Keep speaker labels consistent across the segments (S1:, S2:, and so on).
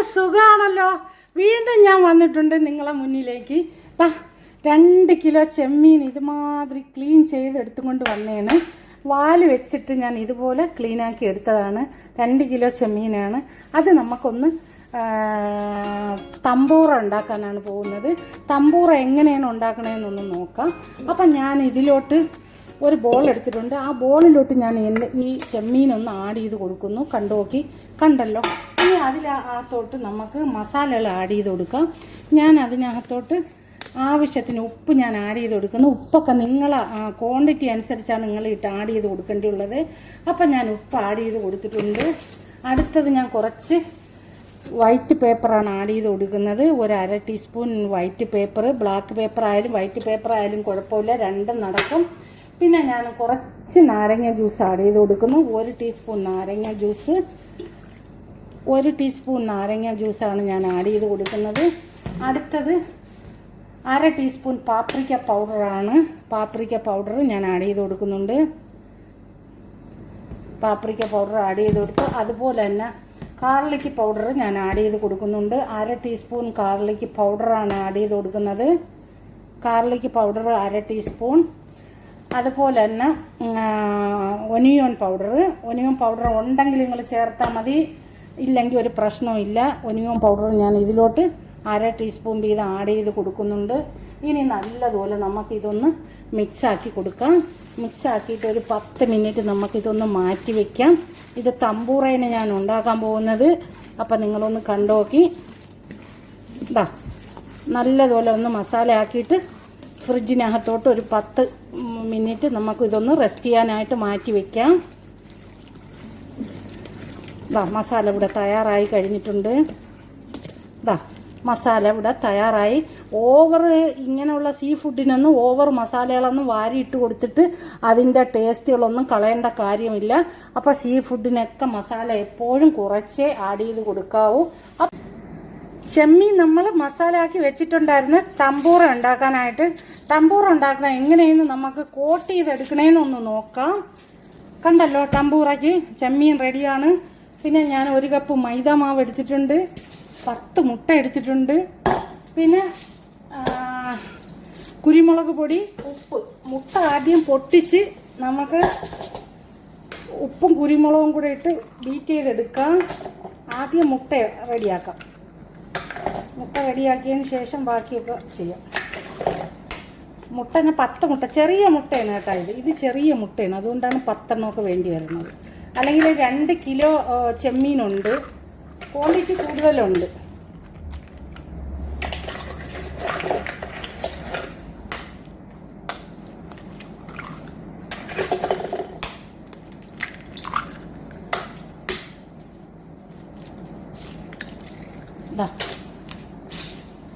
S1: എല്ലാവർക്കും സുഖമാണല്ലോ വീണ്ടും ഞാൻ വന്നിട്ടുണ്ട് നിങ്ങളെ മുന്നിലേക്ക്. താ രണ്ട് കിലോ ചെമ്മീൻ ഇതുമാതിരി ക്ലീൻ ചെയ്ത് എടുത്തുകൊണ്ട് വന്നേണ്. വാൽ വെച്ചിട്ട് ഞാൻ ഇതുപോലെ ക്ലീനാക്കി എടുത്തതാണ്. രണ്ട് കിലോ ചെമ്മീനാണ്. അത് നമുക്കൊന്ന് തമ്പൂറ ഉണ്ടാക്കാനാണ് പോകുന്നത്. തമ്പൂറ എങ്ങനെയാണ് ഉണ്ടാക്കണതെന്നൊന്ന് നോക്കാം. അപ്പം ഞാൻ ഇതിലോട്ട് ഒരു ബോൾ എടുത്തിട്ടുണ്ട്. ആ ബോളിലോട്ട് ഞാൻ ഈ ചെമ്മീനൊന്ന് ആഡ് ചെയ്ത് കൊടുക്കുന്നു. കണ്ടു നോക്കി? കണ്ടല്ലോ? അതിനകത്തോട്ട് നമുക്ക് മസാലകൾ ആഡ് ചെയ്ത് കൊടുക്കാം. ഞാൻ അതിനകത്തോട്ട് ആവശ്യത്തിന് ഉപ്പ് ഞാൻ ആഡ് ചെയ്ത് കൊടുക്കുന്നു. ഉപ്പൊക്കെ നിങ്ങൾ ക്വാണ്ടിറ്റി അനുസരിച്ചാണ് നിങ്ങൾ ഇട്ട് ആഡ് ചെയ്ത് കൊടുക്കേണ്ടിയുള്ളത്. അപ്പം ഞാൻ ഉപ്പ് ആഡ് ചെയ്ത് കൊടുത്തിട്ടുണ്ട്. അടുത്തത് ഞാൻ കുറച്ച് വൈറ്റ് പേപ്പറാണ് ആഡ് ചെയ്ത് കൊടുക്കുന്നത്. ഒരു അര teaspoon white pepper black pepper ആയാലും വൈറ്റ് പേപ്പർ ആയാലും കുഴപ്പമില്ല രണ്ടും നടക്കും. പിന്നെ ഞാൻ കുറച്ച് നാരങ്ങ ജ്യൂസ് ആഡ് ചെയ്ത് കൊടുക്കുന്നു. ഒരു ടീസ്പൂൺ നാരങ്ങ ജ്യൂസ് ഒരു ടീസ്പൂൺ നാരങ്ങ ജ്യൂസാണ് ഞാൻ ആഡ് ചെയ്ത് കൊടുക്കുന്നത്. അടുത്തത് അര ടീസ്പൂൺ പാപ്രിക്ക പൗഡറാണ് പാപ്രിക്ക പൗഡർ ഞാൻ ആഡ് ചെയ്ത് കൊടുക്കുന്നുണ്ട്. പാപ്രിക്ക പൗഡർ ആഡ് ചെയ്ത് കൊടുത്ത് അതുപോലെ തന്നെ കാർലിക്ക് പൗഡർ ഞാൻ ആഡ് ചെയ്ത് കൊടുക്കുന്നുണ്ട്. അര ടീസ്പൂൺ കാർലിക്ക് പൗഡറാണ് ആഡ് ചെയ്ത് കൊടുക്കുന്നത്. കാർലിക്ക് പൗഡർ അര ടീസ്പൂൺ അതുപോലെ തന്നെ ഒനിയോൺ പൗഡർ ഒനിയോൺ പൗഡർ ഉണ്ടെങ്കിൽ നിങ്ങൾ ചേർത്താൽ മതി. ഇല്ലെങ്കിൽ ഒരു പ്രശ്നമില്ല. ഒനിയോൺ പൗഡർ ഞാൻ ഇതിലോട്ട് അര ടീസ്പൂൺ വീതം ആഡ് ചെയ്ത് കൊടുക്കുന്നുണ്ട്. ഇനി നല്ലതുപോലെ നമുക്കിതൊന്ന് മിക്സാക്കി കൊടുക്കാം. മിക്സാക്കിയിട്ട് ഒരു പത്ത് മിനിറ്റ് നമുക്കിതൊന്ന് മാറ്റി വെക്കാം. ഇത് തമ്പൂറേനെ ഞാൻ ഉണ്ടാക്കാൻ പോകുന്നത്. അപ്പം നിങ്ങളൊന്ന് കണ്ടോക്കി ഇതാ നല്ലതുപോലെ ഒന്ന് മസാല ആക്കിയിട്ട് ഫ്രിഡ്ജിനകത്തോട്ട് ഒരു പത്ത് മിനിറ്റ് നമുക്കിതൊന്ന് റെസ്റ്റ് ചെയ്യാനായിട്ട് മാറ്റി വെക്കാം. ദാ മസാല ഇവിടെ തയ്യാറായി കഴിഞ്ഞിട്ടുണ്ട്. ഇതാ മസാല ഇവിടെ തയ്യാറായി. ഓവർ ഇങ്ങനെയുള്ള സീ ഫുഡിനൊന്നും ഓവർ മസാലകളൊന്നും വാരിയിട്ട് കൊടുത്തിട്ട് അതിന്റെ ടേസ്റ്റുകളൊന്നും കളയേണ്ട കാര്യമില്ല. അപ്പോൾ സീ ഫുഡിനൊക്കെ മസാല എപ്പോഴും കുറച്ചേ ആഡ് ചെയ്ത് കൊടുക്കാവൂ. ചെമ്മീൻ നമ്മൾ മസാല ആക്കി വെച്ചിട്ടുണ്ടായിരുന്നു തമ്പൂറ ഉണ്ടാക്കാനായിട്ട്. തമ്പൂറ ഉണ്ടാക്കുന്ന എങ്ങനെയെന്ന് നമുക്ക് കോട്ട് ചെയ്തെടുക്കണേന്നൊന്ന് നോക്കാം. കണ്ടല്ലോ തമ്പൂറയ്ക്ക് ചെമ്മീൻ റെഡിയാണ് പിന്നെ ഞാൻ ഒരു കപ്പ് മൈദ മാവ് എടുത്തിട്ടുണ്ട് പത്ത് മുട്ട എടുത്തിട്ടുണ്ട് പിന്നെ കുരുമുളക് പൊടി ഉപ്പ് മുട്ട ആദ്യം പൊട്ടിച്ച് നമുക്ക് ഉപ്പും കുരുമുളകും കൂടെ ഇട്ട് ബീറ്റ് ചെയ്തെടുക്കാം. ആദ്യം മുട്ട റെഡിയാക്കാം. മുട്ട റെഡിയാക്കിയതിന് ശേഷം ബാക്കിയൊക്കെ ചെയ്യാം. മുട്ട പത്ത് മുട്ട ചെറിയ മുട്ടയാണ് കേട്ടോ ഇത്. ഇത് ചെറിയ മുട്ടയാണ്. അതുകൊണ്ടാണ് പത്തെണ്ണമൊക്കെ വേണ്ടി വരുന്നത്. അല്ലെങ്കിൽ രണ്ട് കിലോ ചെമ്മീനുണ്ട്. ക്വാണ്ടിറ്റി കൂടുതലുണ്ട്.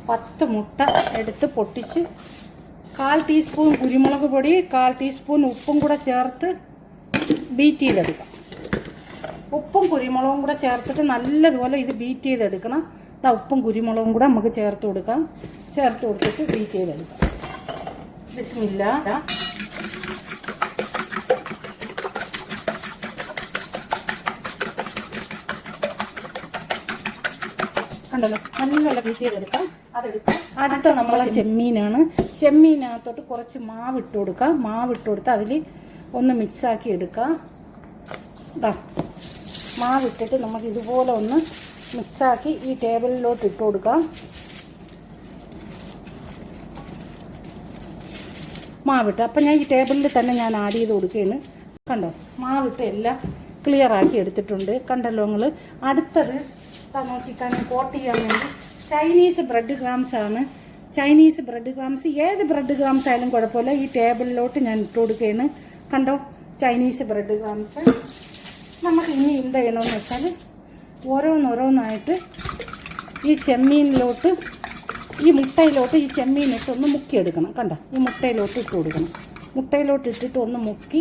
S1: പത്ത് മുട്ട എടുത്ത് പൊട്ടിച്ച് കാൽ ടീസ്പൂൺ കുരുമുളക് പൊടി കാൽ ടീസ്പൂൺ ഉപ്പും കൂടെ ചേർത്ത് ബീറ്റ് ചെയ്തെടുക്കാം. ഉപ്പും കുരുമുളകും കൂടെ ചേർത്തിട്ട് നല്ലതുപോലെ ഇത് ബീറ്റ് ചെയ്തെടുക്കണം. ദാ ഉപ്പും കുരുമുളകും കൂടെ നമുക്ക് ചേർത്ത് കൊടുക്കാം. ചേർത്ത് കൊടുത്തിട്ട് ബീറ്റ് ചെയ്തെടുക്കാം. ബിസ്മില്ല. കണ്ടല്ലോ? ബീറ്റ് ചെയ്തെടുക്കാം. അടുത്ത നമ്മളെ ചെമ്മീനാണ്. ചെമ്മീനകത്തോട്ട് കുറച്ച് മാവ് ഇട്ട് കൊടുക്കാം. മാവ് ഇട്ട് കൊടുത്ത് അതിൽ ഒന്ന് മിക്സാക്കി എടുക്കാം. ഇതാ മാവ് ഇട്ടിട്ട് നമുക്ക് ഇതുപോലെ ഒന്ന് മിക്സാക്കി ഈ ടേബിളിലോട്ട് ഇട്ട് കൊടുക്കാം. മാവിട്ട്. അപ്പം ഞാൻ ഈ ടേബിളിൽ തന്നെ ഞാൻ ആഡ് ചെയ്ത് കൊടുക്കുകയാണ്. കണ്ടോ? മാവിട്ട് എല്ലാം ക്ലിയർ ആക്കി എടുത്തിട്ടുണ്ട്. കണ്ടല്ലോ നിങ്ങൾ അടുത്തത് നോക്കിക്കാണ് കോട്ട് ചെയ്യാൻ വേണ്ടി. ചൈനീസ് ബ്രെഡ് ഗ്രാംസ് ആണ്. ചൈനീസ് ബ്രെഡ് ഗ്രാംസ് ഏത് ബ്രെഡ് ഗ്രാംസ് ആയാലും കുഴപ്പമില്ല. ഈ ടേബിളിലോട്ട് ഞാൻ ഇട്ട് കൊടുക്കുകയാണ്. കണ്ടോ? Chinese bread crumbs. നമുക്ക് ഇനി എന്ത് ചെയ്യണമെന്ന് വെച്ചാൽ ഓരോന്നോരോന്നായിട്ട് ഈ ചെമ്മീനിലോട്ട് ഈ മുട്ടയിലോട്ട് ഈ ചെമ്മീനിട്ട് ഒന്ന് മുക്കിയെടുക്കണം. കണ്ട? ഈ മുട്ടയിലോട്ട് ഇട്ട് കൊടുക്കണം. മുട്ടയിലോട്ട് ഇട്ടിട്ട് ഒന്ന് മുക്കി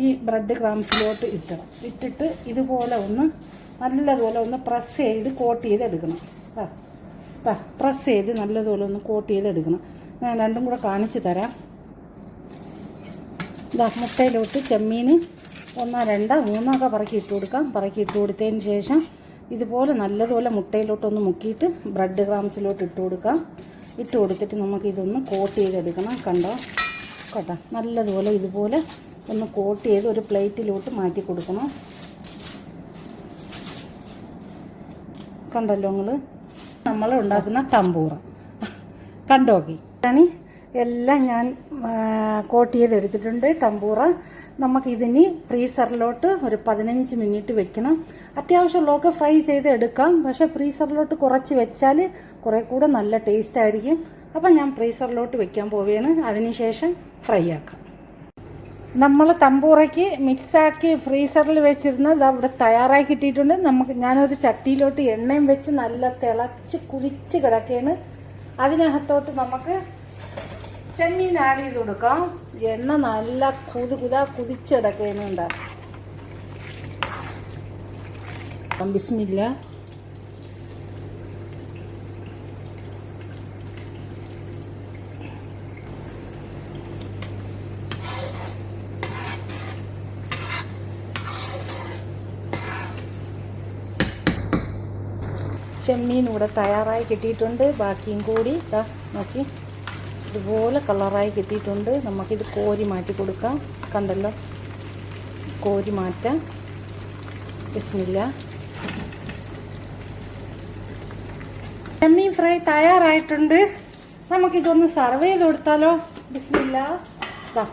S1: ഈ ബ്രെഡ് ക്രാംസിലോട്ട് ഇട്ടണം. ഇട്ടിട്ട് ഇതുപോലെ ഒന്ന് നല്ലതുപോലെ ഒന്ന് പ്രസ് ചെയ്ത് കോട്ട് ചെയ്തെടുക്കണം. താ പ്രസ് ചെയ്ത് നല്ലതുപോലെ ഒന്ന് കോട്ട് ചെയ്തെടുക്കണം. ഞാൻ രണ്ടും കൂടെ കാണിച്ചു തരാം. ഇതാ മുട്ടയിലോട്ട് ചെമ്മീൻ ഒന്നോ രണ്ടോ മൂന്നോ ഒക്കെ പറക്കി ഇട്ട് കൊടുക്കാം. പറക്കി ഇട്ട് കൊടുത്തതിന് ശേഷം ഇതുപോലെ നല്ലതുപോലെ മുട്ടയിലോട്ടൊന്ന് മുക്കിയിട്ട് ബ്രെഡ് ക്രാംസിലോട്ട് ഇട്ട് കൊടുക്കാം. ഇട്ട് കൊടുത്തിട്ട് നമുക്ക് ഇതൊന്ന് കോട്ട് ചെയ്തെടുക്കണം. കണ്ടോ? കേട്ടോ? നല്ലതുപോലെ ഇതുപോലെ ഒന്ന് കോട്ട് ചെയ്ത് ഒരു പ്ലേറ്റിലോട്ട് മാറ്റി കൊടുക്കണം. കണ്ടല്ലോ നിങ്ങൾ നമ്മൾ ഉണ്ടാക്കുന്ന ടമ്പൂറ കണ്ടോക്കി ആണ് എല്ലാം ഞാൻ കോട്ട് ചെയ്തെടുത്തിട്ടുണ്ട് ടമ്പൂറ നമുക്കിതിനി ഫ്രീസറിലോട്ട് ഒരു പതിനഞ്ച് മിനിറ്റ് വെക്കണം. അത്യാവശ്യമുള്ളതൊക്കെ ഫ്രൈ ചെയ്ത് എടുക്കാം. പക്ഷെ ഫ്രീസറിലോട്ട് കുറച്ച് വെച്ചാൽ കുറേ കൂടെ നല്ല ടേസ്റ്റ് ആയിരിക്കും. അപ്പം ഞാൻ ഫ്രീസറിലോട്ട് വെക്കാൻ പോവുകയാണ് അതിനുശേഷം ഫ്രൈ ആക്കാം. നമ്മൾ തമ്പൂറയ്ക്ക് മിക്സാക്കി ഫ്രീസറിൽ വെച്ചിരുന്നത് അവിടെ തയ്യാറായി കിട്ടിയിട്ടുണ്ട്. നമുക്ക് ഞാനൊരു ചട്ടിയിലോട്ട് എണ്ണയും വെച്ച് നല്ല തിളച്ച് കുതിച്ച് കിടക്കുകയാണ് അതിനകത്തോട്ട് നമുക്ക് ചെമ്മീൻ ആഡ് ചെയ്ത് കൊടുക്കാം. എണ്ണ നല്ല കുതു കുതാ കുതിച്ച് കിടക്കുകയാണ് ബിസ്മില്ല. ചെമ്മീൻ ഇവിടെ തയ്യാറായി കിട്ടിയിട്ടുണ്ട്. ബാക്കിയും കൂടി ദാ നോക്കി. ഇതുപോലെ കളറായി കിട്ടിയിട്ടുണ്ട്. നമുക്കിത് കോരി മാറ്റി കൊടുക്കാം. കണ്ടല്ലോ? കോരി മാറ്റാം ബിസ്മില്ല ചെമ്മീൻ ഫ്രൈ തയ്യാറായിട്ടുണ്ട്. നമുക്കിതൊന്ന് സർവ് ചെയ്ത് കൊടുത്താലോ? ബിസ്മില്ല ദാ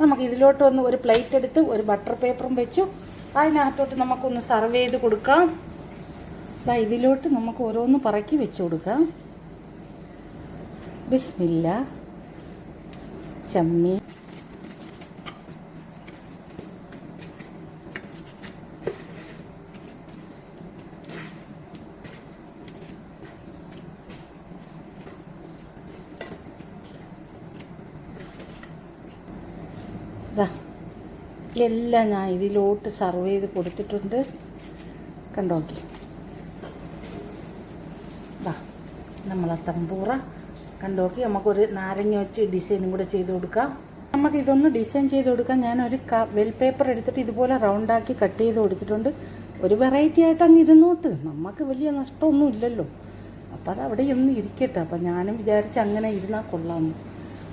S1: നമുക്ക് ഇതിലോട്ട് ഒന്ന് ഒരു പ്ലേറ്റ് എടുത്ത് ഒരു ബട്ടർ പേപ്പറും വെച്ചു. അതിനകത്തോട്ട് നമുക്കൊന്ന് സർവ് ചെയ്ത് കൊടുക്കാം. ദാ ഇതിലോട്ട് നമുക്ക് ഓരോന്ന് പറക്കി വെച്ച് കൊടുക്കാം. ബിസ്മില്ല ചമ്മീൻ. എല്ലാം ഞാൻ ഇതിലോട്ട് സർവ് ചെയ്ത് കൊടുത്തിട്ടുണ്ട്. കണ്ടോക്കി നമ്മളെ തമ്പൂറ കണ്ടോക്കി നമുക്കൊരു നാരങ്ങ വെച്ച് ഡിസൈനും കൂടെ ചെയ്ത് കൊടുക്കാം. നമുക്ക് ഇതൊന്ന് ഡിസൈൻ ചെയ്ത് കൊടുക്കാം. ഞാനൊരു ക വെൽ പേപ്പർ എടുത്തിട്ട് ഇതുപോലെ റൗണ്ടാക്കി കട്ട് ചെയ്ത് കൊടുത്തിട്ടുണ്ട്. ഒരു വെറൈറ്റി ആയിട്ട് അങ്ങ് ഇരുന്നോട്ട്. നമുക്ക് വലിയ നഷ്ടമൊന്നും ഇല്ലല്ലോ. അപ്പോൾ അത് അവിടെ ഒന്ന് ഇരിക്കട്ടെ. അപ്പം ഞാനും വിചാരിച്ച് അങ്ങനെ ഇരുന്നാൽ കൊള്ളാമെന്ന്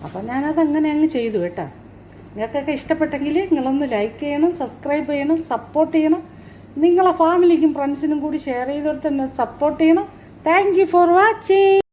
S1: അപ്പം ഞാനത് അങ്ങനെ അങ്ങ് ചെയ്തു കേട്ടോ. നിങ്ങൾക്കൊക്കെ ഇഷ്ടപ്പെട്ടെങ്കിൽ നിങ്ങളൊന്ന് ലൈക്ക് ചെയ്യണം സബ്സ്ക്രൈബ് ചെയ്യണം സപ്പോർട്ട് ചെയ്യണം. നിങ്ങളെ ഫാമിലിക്കും ഫ്രണ്ട്സിനും കൂടി ഷെയർ ചെയ്തോട്ട് തന്നെ സപ്പോർട്ട് ചെയ്യണം. Thank for watching